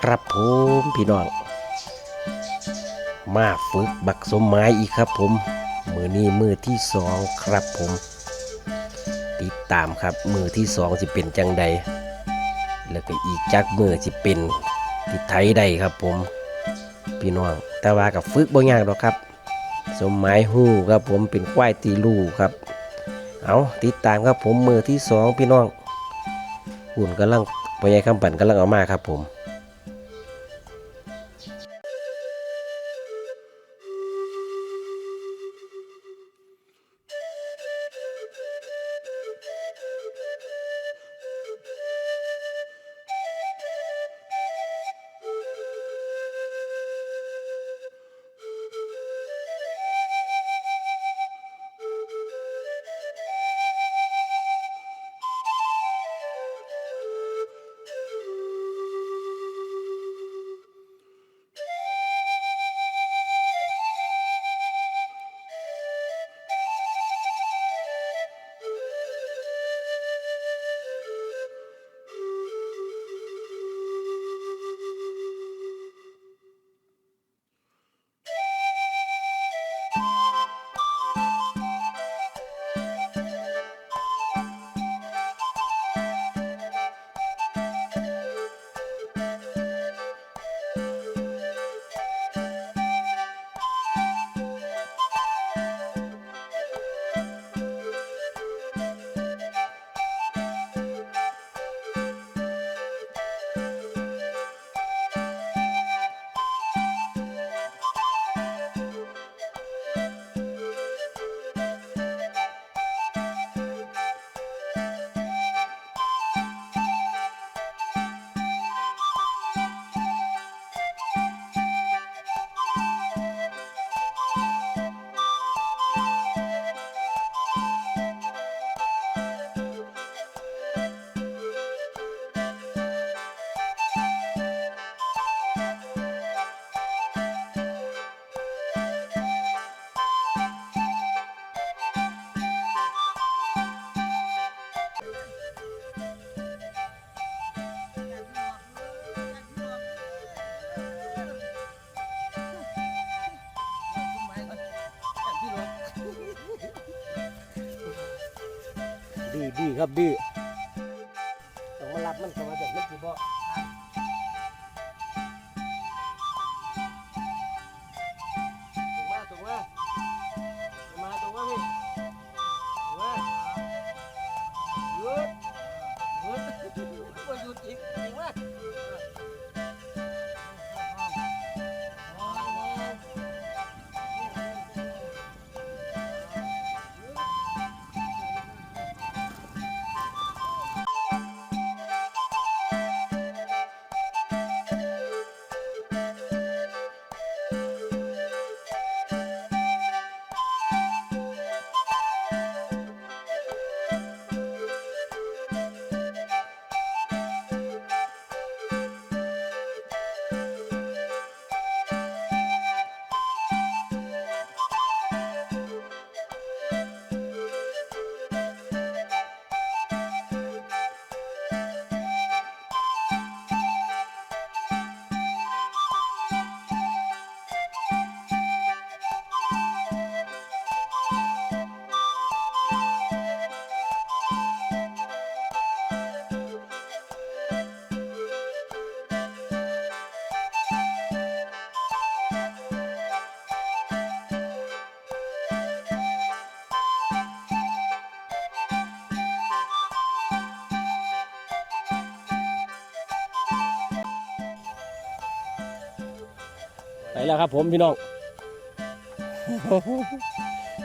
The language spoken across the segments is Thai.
ครับผมพี่น้อง มาฝึกบักสมไม้อีกครับผม มือนี้มือที่สองครับผม ติดตามครับมือที่สองจะเป็นจังใด แล้วก็อีกจักมือจะเป็นติดไทยใดครับผม พี่น้อง แต่ว่ากับฝึกบ่ยากหรอกครับ สมไม้หู้ครับผมเป็นควายตีลูครับ เอาติดตามครับผมมือที่สองพี่น้องหุ่นกำลังพยายคำปั่นกำลังเอามาครับผม ครับดีต้อ ไปแล้วครับผมพี่น้อง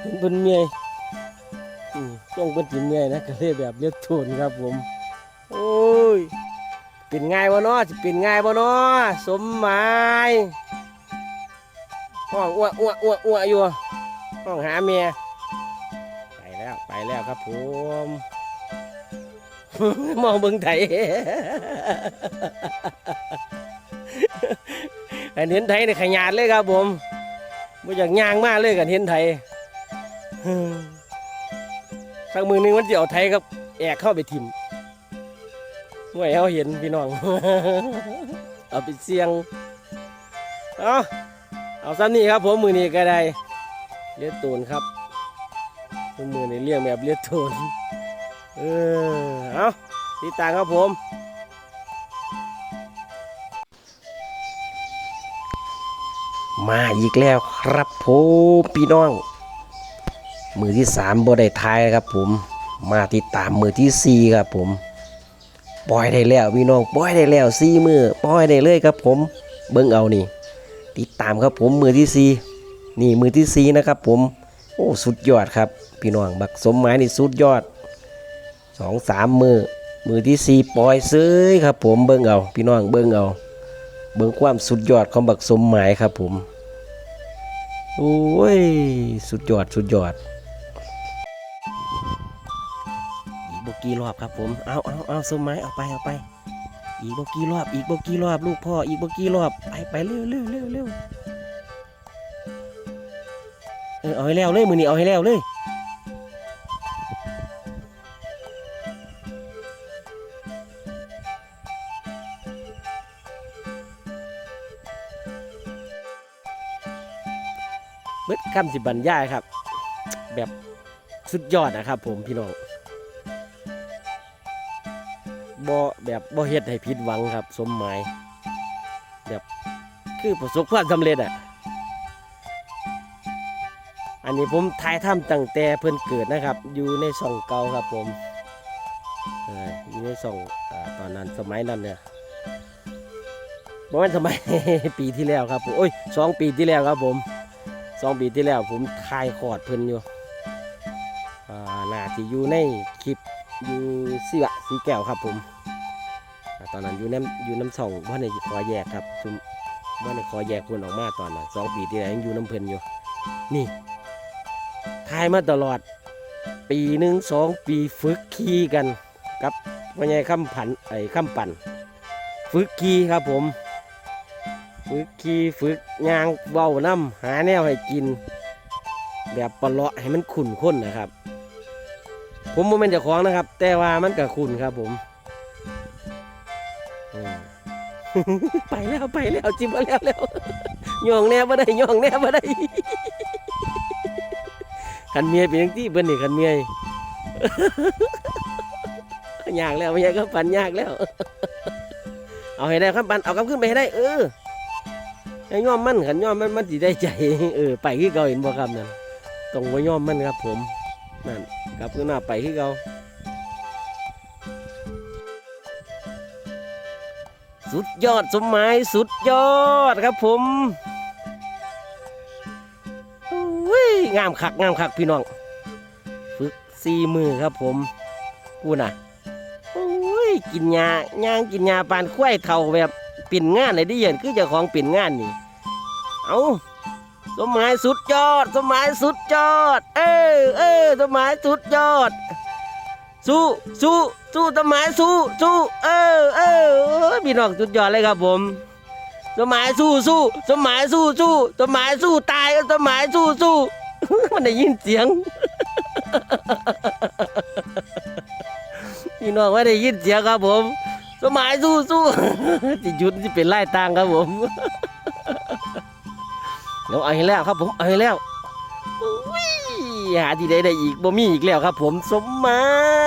เห็นเป็นเมียอืมจ้องเป็นสิเมียนะก็เลยแบบเรียกโทนครับผม โอ้ยเป็นไงวะเนาะจะเป็นไงวะเนาะสมหมายห้องอ้วอ้วอ้วอ้วอยู่ห้องหาเมียไปแล้วไปแล้วครับผมมองเบิ่งไทย อันเห็นไทยในขยาดเลยครับผมไม่อยากย่างมากเลยกันเห็นไทยสักมือหนึงมันจะเอาไทยครับแอกเข้าไปทิมห่วยเขาเห็นพี่น้อง เอาไปเสียง เอาเอาซ้ำนี่ครับผมมือนี้ก็ได้เลียตูนครับมือนี้เลี้ยงแบบเลียตูนเออเอาติดตามครับผม มาอีกแล้วครับผมพี่น้อง มือที่สามบ่ได้ทายครับผม มาติดตามมือที่สี่ครับผม ปล่อยได้แล้วพี่น้องปล่อยได้แล้วสี่มือปล่อยได้เลยครับผม เบิ่งเอานี่ ติดตามครับผมมือที่สี่นี่มือที่สี่นะครับผมโอ้สุดยอดครับ พี่น้องบักสมหมายนี่สุดยอดสองสามมือมือที่สี่ปล่อยเซ้ยครับผมเบิ่งเอาพี่น้องเบิ่งเอา เบิ่งความสุดยอดของบักสมหมายครับผม โอ้ย สุดยอดสุดยอดอีกบกี่รอบครับผม เอาเอาเอาสมไม้เอาไปเอาไป อีกบกี่รอบ อีกบกี่รอบ ลูกพ่อ อีกบกี่รอบ ไปไปเร็วเร็วเร็วเร็วเออเอาให้แล้วเลยมือนี้เอาให้แล้วเลย คำสิบรรยายครับ แบบสุดยอดนะครับ ผมพี่น้องบ่แบบบ่เฮ็ดให้ผิดหวังครับ สมหมายแบบคือประสบความสำเร็จอะ อันนี้ผมถ่ายทำตั้งแต่เพิ่นเกิดนะครับ อยู่ในช่องเก่าครับผมอยู่ในช่องอตอนนั้นสมัยนั้นเนี่ยประมาณสมัยปีที่แล้วครับผมโอ้ยสองปีที่แล้วครับผม สองปีที่แล้วผมถ่ายคอดเพิ่นอยู่อ่าน่าจะอยู่ในคลิปอยู่สีวะสีแก้วครับผมอตอนนั้นอยู่น้ำอยู่น้ำส่องว่าในขอแยกครับชุมว่าในขอแยกพิ่นออกมาตอนนั้นสองปีที่แล้วยังอยู่น้ำเพิ่นอยู่ นี่ถ่ายมาตลอด ปีหนึ่งสองปีฝึกขี่กันกับพ่อใหญ่คำผันไอ้คำปั่น ฝึกขี่ครับผม ฝึกขี่ฝึกยางเบาน้ำหาแนวให้กิน แบบปลาเลาะให้มันขุ่นข้นนะครับ ผมโมเมนเจ้าของนะครับ แต่ว่ามันก็ขุ่นครับผมไปแล้วไปแล้วจิ้มมาแล้วแล้วย่องแน่บ่ได้ย่องแน่บ่ได้ขันเมียเป็นย่างที่เบิ่นนี่ขันเมียยากแล้วไม่ใช่ก็ปันยากแล้ว เอาให้ได้ครับปันเอากลับขึ้นไปให้ได้ เออ ไอ้ย่อมมันขันย่อมมันมันสิได้ใจเออไปคือเก่าเห็นบ่ครับนั่นต้องว่าย่อมมันครับผมนั่นกลับขึ้นหน้าไปคือเก่าสุดยอดสมหมายสุดยอดครับผมโอ้ยงามคักงามคักพี่น้อง ฝึกสี่มือครับผมกูน่ะโอ้ยกินยาย่างกินยาปานควายเท่าแบบ ปิ่นงานเลยดิเย็นคือเจ้าของปิ่นงานนี่ เอาสมหมายสุดยอด สมหมายสุดยอด เออเออสมหมายสุดยอด สู้สู้สู้สมหมายสู้สู้เออเออพี่น้องสุดยอดเลยครับผมสมหมายสู้สู้สมหมายสู้สู้สมหมายสู้ตายสมหมายสู้สู้มันได้ยินเสียงพี่น้องไม่ได้ยินเสียงครับผม สมหมายสู้สู้จะหยุดที่เป็นไล่ตางครับผมเดี๋ยวเอาให้แล้วครับผมเอาให้แล้วอุ้ยหาที่ใดได้อีกบ่มีอีกแล้วครับ ผมสมหมา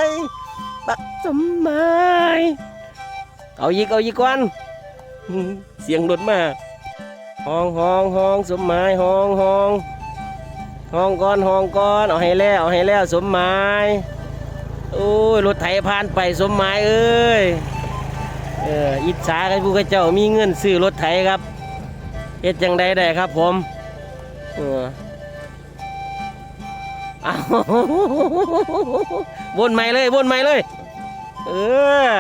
ยบักสมหมายเอาอีกเอาอีกก่อนเสียงรถมาห้องห้องห้องสมหมายห้องห้องห้องก่อนห้องก่อนเอาให้แล้วเอาให้แล้วสมหมายโอ้ยรถไถผ่านไปสมหมายเอ้ย เอออิจฉากันผู้ข้าเจ้ามีเงินซื้อรถไถครับเฮ็ดจังใดได้ครับผมเออเอาวนใหม่เลยวนใหม่เลย เออ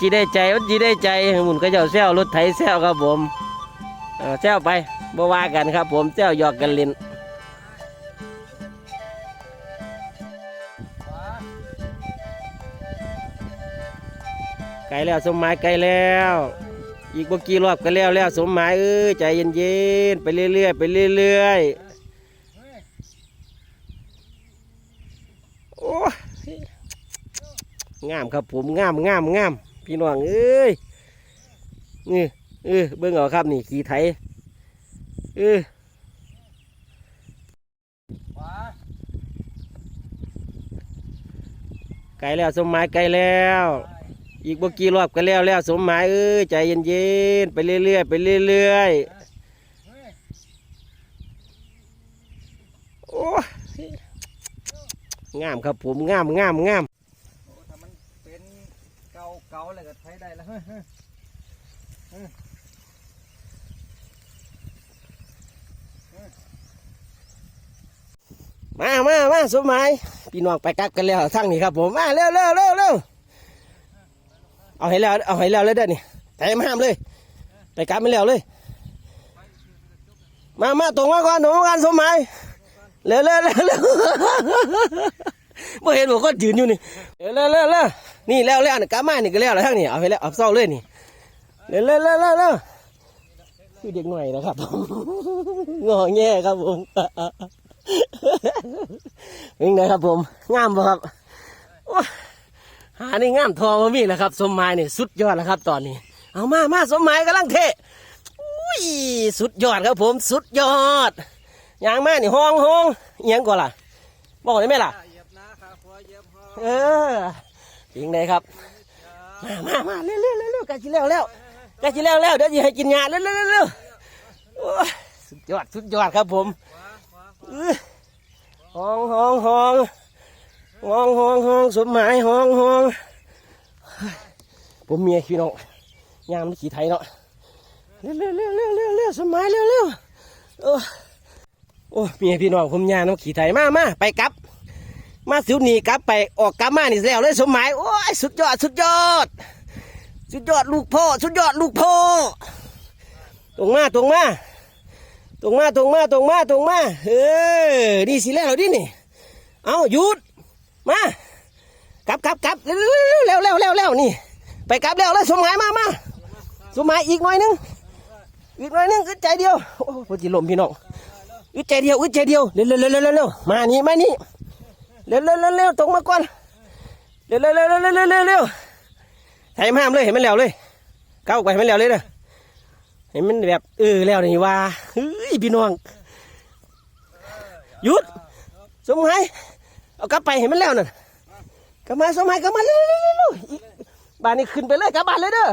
จีได้ใจจีได้ใจหมุนก็เจ้าแซวรถไถแซวครับผมแซวไปบ่ว่ากันครับผมแซวหยอกกันเล่น ลแล้วสมหมายไกลแล้ว อีกเมื่กี้รอบก็แล้วแล้วสมหมายเอ้ยใจเย็นๆไปเรื่อยๆไปเรื่อยๆโอ้งามครับผมงามงามงามพี่น้องเอ้ยนี่เออเบิ่งเอาครับนี่ขี่ไถเออไกลแล้วสมหมายไกลแล้ว อีกบ่กี่รอบก็แล้วแล้วสมหมายเอ้ยใจเย็นๆไปเรื่อยๆไปเรื่อยเฮ้ยๆโอ้ยงามครับผมงามงามงามโอ้ถ้ามันเป็นเกาเกาอะไรก็ใช้ได้แล้วเฮ้ยเฮ้ยเฮ้ยมามามาสมหมายพี่น้องไปกลับกันแล้วทั้งนี้ครับผมมาเร็วเร็วเร็วเร็ว เอาให้แล้วเอาให้แล้วเลยเด้อนี่แต่มาห้ามเลย ไปกลับไม่แล้วเลย มามาตรงมาก่อนตรงมาก่อนสมหมายเร็วเร็วเร็วเร็วบ่เห็นบอกก็ยืนอยู่นี่เร็วเร็วเร็วนี่แล้วแล้วนี่กลับมานี่ก็แล้วแล้วทั้งนี้เอาให้แล้วเอาเศร้าเลยนี่เร็วเร็วเร็วเร็วคือเด็กหน่อยนะครับผมงอแง่ครับผมเป็นไงครับผมงามป่ะครับ หานี่งามทองมามีนะครับ สมหมายนี่สุดยอดแล้วครับ ตอนนี้ เอามามาสมหมายกำลังเทอุ้ยสุดยอดครับผมสุดยอดอย่างมานี่ห้องห้องเอียงกว่าล่ะบอกได้ไหมล่ะเหยียบนะขาขวาเหยียบห้อเออเป็นไงครับ มามามาเร็วเร็วเร็วเร็วใกล้จะแล้วแล้วใกล้จะแล้วแล้วเดี๋ยวจะให้กินยาเร็วเร็วเร็วเร็วโอ้ยสุดยอดสุดยอดครับผมขวาขวาเอ้ยห้องห้องห้อง ห้องห้องห้องสมหมายห้องห้องผมเมียพี่น้องยามขี่ไทยเนาะเร็วเร็วเร็วเร็วเร็วเร็วสมหมายเร็วเร็วโอ้โอ้เมียพี่น้องผมยามน้ำขี่ไทยมามาไปกลับ มาสิวหนีกลับไปออกกลับมานี่แล้วเลยสมหมายโอ้ยสุดยอดสุดยอด สุดยอดลูกพ่อสุดยอดลูกพ่อตรงมาตรงมาตรงมาตรงมาตรงมาตรงมาเออนี่สิแล้วดินี่เอาหยุด มากลับกลับกลับเร็วเร็วเร็วเร็วเร็วนี่ ไปกลับเร็วแล้วสมัยมามาสมัยอีกหน่อยนึงอีกหน่อยนึงอึดใจเดียวโอ้พอดีลมพี่น้องอึดใจเดียวอึดใจเดียวเร็วเร็วเร็วเร็วมานี่มานี่เร็วเร็วเร็วตรงมาก่อนเร็วเร็วเร็วเร็วเร็วเร็วไถห้ามเลยเห็นมันแล้วเลยก้าวไปเห็นมันแล้วเลยเด้อเห็นมันแบบเออแล้วนี่ว่าเฮ้ยพี่น้องหยุดสมัย เอากลับไปเห็นมันแล้วน่ะกลับมาสมหายกลับมาเร็วๆๆๆอีกบ้านนี้ขึ้นไปเลยกลับบ้านเลยเด้อ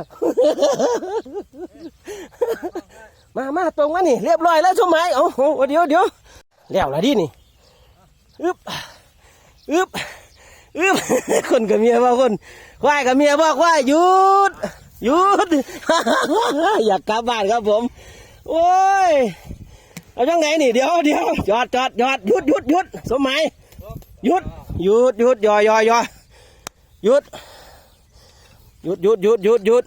มามาตรงมานี่เรียบร้อยแล้วสมหายเอาเอาเดี๋ยวเดี๋ยวแล้วละดินี่อึบอึบอึบคนกับเมียว่าคนควายกับเมียบอกว่าหยุดหยุดอยากกลับบ้านครับผม โอ้ยเอาจังไหนนี่เดี๋ยวเดี๋ยวจอดจอดจอดหยุดหยุดหยุดสมหมาย หยุดหยุดหยุดยอยอยอหยุดหยุดหยุดหยุดหยุดหยุด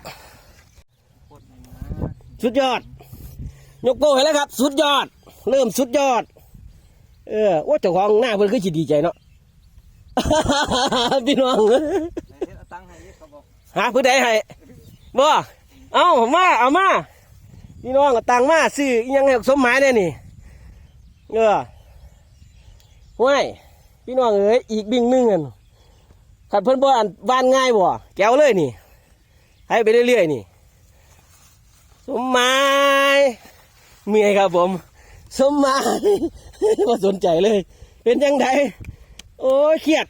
กดนะสุดยอดยกโป้ให้แล้วครับ สุดยอด เริ่มสุดยอด เออว่าเจ้าของหน้าเพิ่นคือสิดีใจเนาะพี่น้องไหนเฮ็ดเอาตังค์ให้เยอะเขาบอกหาผู้ใดให้บ่เอามาเอามาพี่น้องก็ตังมาซื้ออิหยังให้สมหมายเนี่ยนี่เออห้วย พี่น้องเอ้ยอีกบิ่งหนึ่งอันขัดเพิ่นบ่อันบ้านง่ายบ่แก้วเลยนี่ ให้ไปเรื่อยๆนี่ สมหมายเมียครับผม สมหมายบ่าสนใจเลย เป็นยังไงโอ้ยเครียด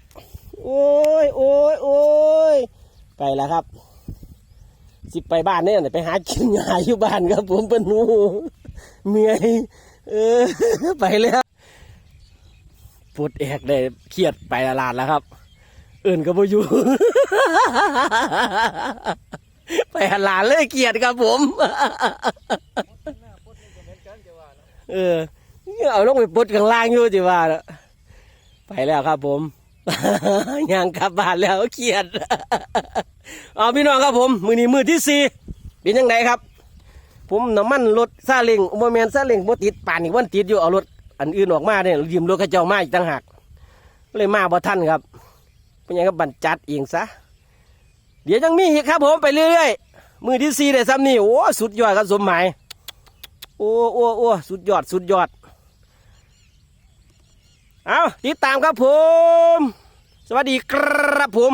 โอ้ยโอ้ยโอ้ยไปแล้วครับ สิไปบ้านเนี่ยไปหากินยาอยู่บ้านครับผมเป็นหนูเมียเออไปแล้ว ปวดแอกได้เครียดไปตลาดแล้วครับ อื่นก็บ่อยู่ ไปหาลานเลยเกลียดครับผม เออเอาลงไปปลดข้างล่างอยู่จิว่าน่ะไปแล้วครับผมยังกลับบ้านแล้วเครียดเอาพี่น้องครับผม มือนี้มือที่สี่เป็นยังไงครับ ผมน้ำมันรถซาเล้งโมเมนซาเล้งบ่ติดป่านนี้วันติดอยู่เอารถ อันอื่นออกมาเนี่ยยืมรถข้าเจ้ามาอีกต่างหากเลยมาบ่ทันครับเป็นยังก็บันจัดเองซะเดี๋ยวยังมีอีกครับผมไปเรื่อยๆมือที่สี่ได้ซ้ำนี่โอ้สุดยอดครับสมหมายโอ้โอ้โอ้สุดยอดสุดยอดเอาติดตามครับผม สวัสดีครับผม